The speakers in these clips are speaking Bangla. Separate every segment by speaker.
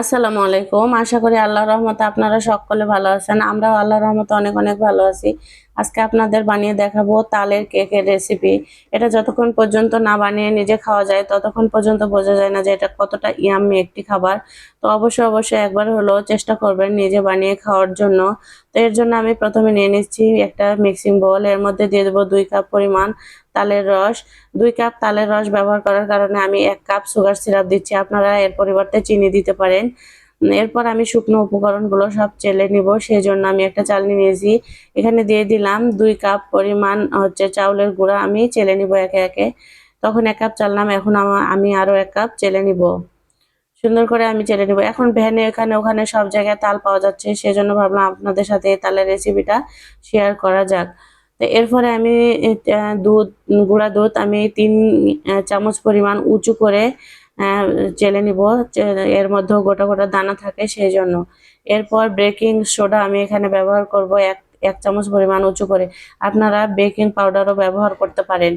Speaker 1: আসসালামু আলাইকুম। আশা করি আল্লাহ রহমতে আপনারা সকলে ভালো আছেন। আমরাও আল্লাহ রহমতে অনেক অনেক ভালো আছি। আজকে আপনাদের বানিয়ে দেখাবো তালের কেকের রেসিপি এটা যতক্ষণ পর্যন্ত না বানিয়ে নিজে খাওয়া যায়, ততক্ষণ পর্যন্ত বোঝা যায় না যে এটা কতটা ইয়াম্মি একটি খাবার। তো অবশ্যই অবশ্যই একবার হলেও চেষ্টা করবেন নিজে বানিয়ে খাওয়ার জন্য। এর জন্য আমি প্রথমে নিয়ে নিচ্ছি একটা মিক্সিং বোল এর মধ্যে দিয়ে দেবো দুই কাপ পরিমাণ তালের রস। দুই কাপ তালের রস ব্যবহার করার কারণে আমি এক কাপ সুগার সিরাপ দিচ্ছি। আপনারা এর পরিবর্তে চিনি দিতে পারেন। এরপর আমি শুকনো উপকরণগুলো সব চেলে নিব সেই জন্য আমি একটা চালনি নিয়েছি। এখানে দিয়ে দিলাম দুই কাপ পরিমাণ হচ্ছে চাউলের গুঁড়া, আমি চেলে নিব একে একে। তখন এক কাপ চাললাম, এখন আমা- আরও এক কাপ চেলে নিব। সুন্দর করে আমি চেলে নিব। এখন ভ্যানে, এখানে, ওখানে সব জায়গায় তাল পাওয়া যাচ্ছে, সেজন্য ভাবলাম আপনাদের সাথে এই তালের রেসিপিটা শেয়ার করা যাক। তো এরপরে আমি দুধ, গুঁড়া দুধ আমি তিন চামচ পরিমাণ উঁচু করে চেলে নিব। এর মধ্যেও গোটা গোটা দানা থাকে সেই জন্য এরপর বেকিং সোডা আমি এখানে ব্যবহার করব এক এক চামচ পরিমাণ উঁচু করে। আপনারা বেকিং পাউডারও ব্যবহার করতে পারেন।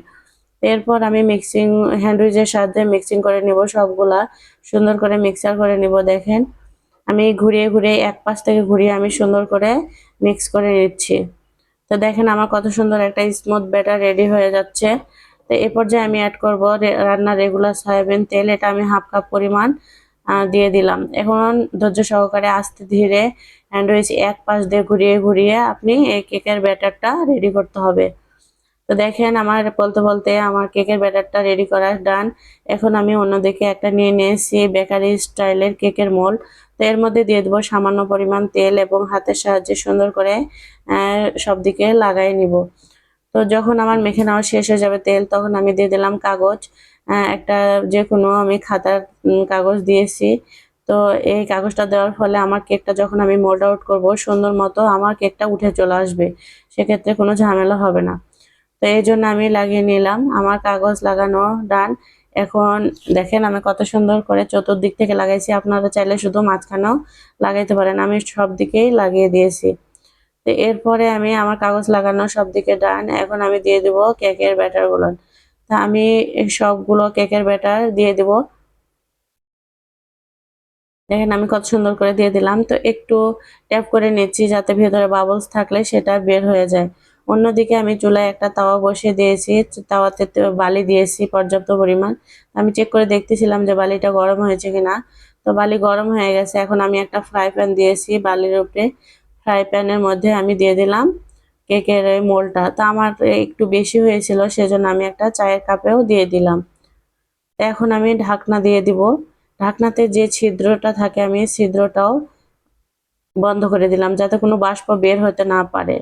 Speaker 1: এরপর আমি মিক্সিং হ্যান্ডউইচের সাহায্যে মিক্সিং করে নিব সবগুলা। সুন্দর করে মিক্সার করে নিব, দেখেন। আমি ঘুরিয়ে ঘুরিয়ে এক পাশ থেকে ঘুরিয়ে আমি সুন্দর করে মিক্স করে নিচ্ছি। তো দেখেন আমার কত সুন্দর একটা স্মুথ ব্যাটার রেডি হয়ে যাচ্ছে। তো এ পর্যায়ে আমি অ্যাড করব রান্নার রেগুলার সয়াবিন তেল। এটা আমি হাফ কাপ পরিমাণ দিয়ে দিলাম। এখন ধৈর্য সহকারে আস্তে ধীরে স্যান্ডউইচ এক পাশ দিয়ে ঘুরিয়ে ঘুরিয়ে আপনি এই কেকের ব্যাটারটা রেডি করতে হবে। তো দেখেন, আমার বলতে বলতে আমার কেকের ব্যাটারটা রেডি করা ডান এখন আমি অন্যদিকে একটা নিয়ে নিয়েছি বেকারি স্টাইলের কেকের মোল তো এর মধ্যে দিয়ে দেবো সামান্য পরিমাণ তেল এবং হাতের সাহায্যে সুন্দর করে সব দিকে লাগাই নিব। তো যখন আমার মেখে নেওয়া শেষ হয়ে যাবে তেল, তখন আমি দিয়ে দিলাম কাগজ। একটা যে কোনো আমি খাতার কাগজ দিয়েছি। তো এই কাগজটা দেওয়ার ফলে আমার কেকটা যখন আমি মোল্ড আউট করব, সুন্দর মতো আমার কেকটা উঠে চলে আসবে। সেক্ষেত্রে কোনো ঝামেলা হবে না। তো এই জন্য আমি লাগিয়ে নিলাম। আমার কাগজ লাগানো ডান। এখন দেখেন আমি কত সুন্দর করে চতুর্দিক থেকে লাগাইছি। আপনারা চাইলে শুধু মাঝখানেও লাগাইতে পারেন। আমি সব দিকেই লাগিয়ে দিয়েছি। তো এরপরে আমি আমার কাগজ লাগানো সব দিকে ডান। এখন আমি দিয়ে দেব কেকের ব্যাটারগুলো তা আমি সবগুলো কেকের ব্যাটার দিয়ে দেব। দেখেন আমি কত সুন্দর করে দিয়ে দিলাম। তো একটু ট্যাপ করে নিচ্ছি যাতে ভেতরে বাবলস থাকলে সেটা বের হয়ে যায়। অন্যদিকে আমি চুলায় একটা তাওয়া বসিয়ে দিয়েছি, তাওয়াতে বালি দিয়েছি পর্যাপ্ত পরিমাণ। আমি চেক করে দেখতেছিলাম যে বালিটা গরম হয়েছে কিনা। তো বালি গরম হয়ে গেছে, এখন আমি একটা ফ্রাই প্যান দিয়েছি বালির উপরে। ফ্রাই প্যানের মধ্যে আমি দিয়ে দিলাম কেকের এই মোলটা। তো আমার একটু বেশি হয়েছিল, সেজন্য আমি একটা চায়ের কাপেও দিয়ে দিলাম। এখন আমি ঢাকনা দিয়ে দিব। ঢাকনাতে যে ছিদ্রটা থাকে, আমি ছিদ্রটাও বন্ধ করে দিলাম যাতে কোনো বাষ্প বের হতে না পারে।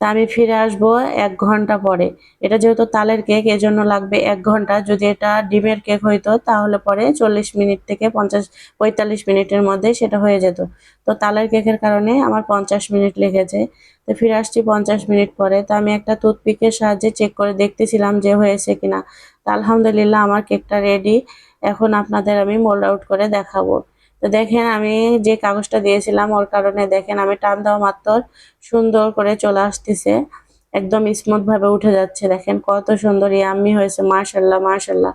Speaker 1: তা আমি ফিরে আসব এক ঘণ্টা পরে। এটা যেহেতু তালের কেক, এজন্য লাগবে এক ঘণ্টা। যদি এটা ডিমের কেক হইতো, তাহলে পরে চল্লিশ মিনিট থেকে পঞ্চাশ, পঁয়তাল্লিশ মিনিটের মধ্যে সেটা হয়ে যেত। তো তালের কেকের কারণে আমার পঞ্চাশ মিনিট লেগেছে। তো ফিরে আসছি পঞ্চাশ মিনিট পরে। তো আমি একটা টুথপিকের সাহায্যে চেক করে দেখতেছিলাম যে হয়েছে কিনা। তা আলহামদুলিল্লাহ আমার কেকটা রেডি এখন আপনাদের আমি মোল্ড আউট করে দেখাবো। তো দেখেন আমি যে কাগজটা দিয়েছিলাম, ওর কারণে দেখেন আমি টান দেওয়া মাত্র সুন্দর করে চলে আসতেছে। একদম স্মুথ ভাবে উঠে যাচ্ছে, দেখেন কত সুন্দর ইয়াম্মি হয়েছে মার্শাল্লাহ মার্শাল্লাহ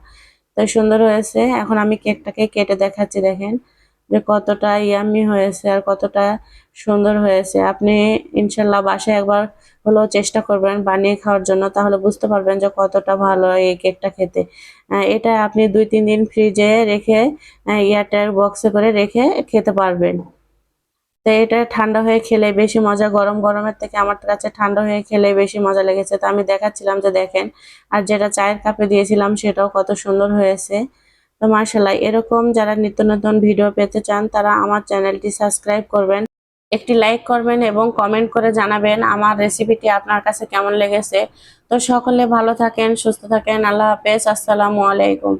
Speaker 1: তো সুন্দর হয়েছে। এখন আমি কেকটাকে কেটে দেখাচ্ছি, দেখেন। যে কতটা ইয়াম্মি হয়েছে আর কতটা সুন্দর হয়েছে। আপনি ইনশাল্লাহ বাসায় একবার হলেও চেষ্টা করবেন বানিয়ে খাওয়ার জন্য, তাহলে বুঝতে পারবেন যে কতটা ভালো এই কেকটা খেতে। এটা আপনি দুই, তিন দিন ফ্রিজে রেখে এয়ারটায়ার বক্সে করে রেখে খেতে পারবেন। তো এটা ঠান্ডা হয়ে খেলে বেশি মজা, গরম, গরমের থেকে আমার কাছে ঠান্ডা হয়ে খেলে বেশি মজা লেগেছে। তো আমি দেখাচ্ছিলাম যে দেখেন, আর যেটা চায়ের কাপে দিয়েছিলাম সেটাও কত সুন্দর হয়েছে। তো মার্শাল্লাহ, এরকম যারা নিত্য নতুন ভিডিও পেতে চান, তারা আমার চ্যানেলটি সাবস্ক্রাইব করবেন। একটি লাইক করবেন এবং কমেন্ট করে জানাবেন আমার রেসিপিটি আপনার কাছে কেমন লেগেছে। তো সকলে ভালো থাকেন, সুস্থ থাকেন, আল্লাহ হাফেজ, আসসালামু আলাইকুম।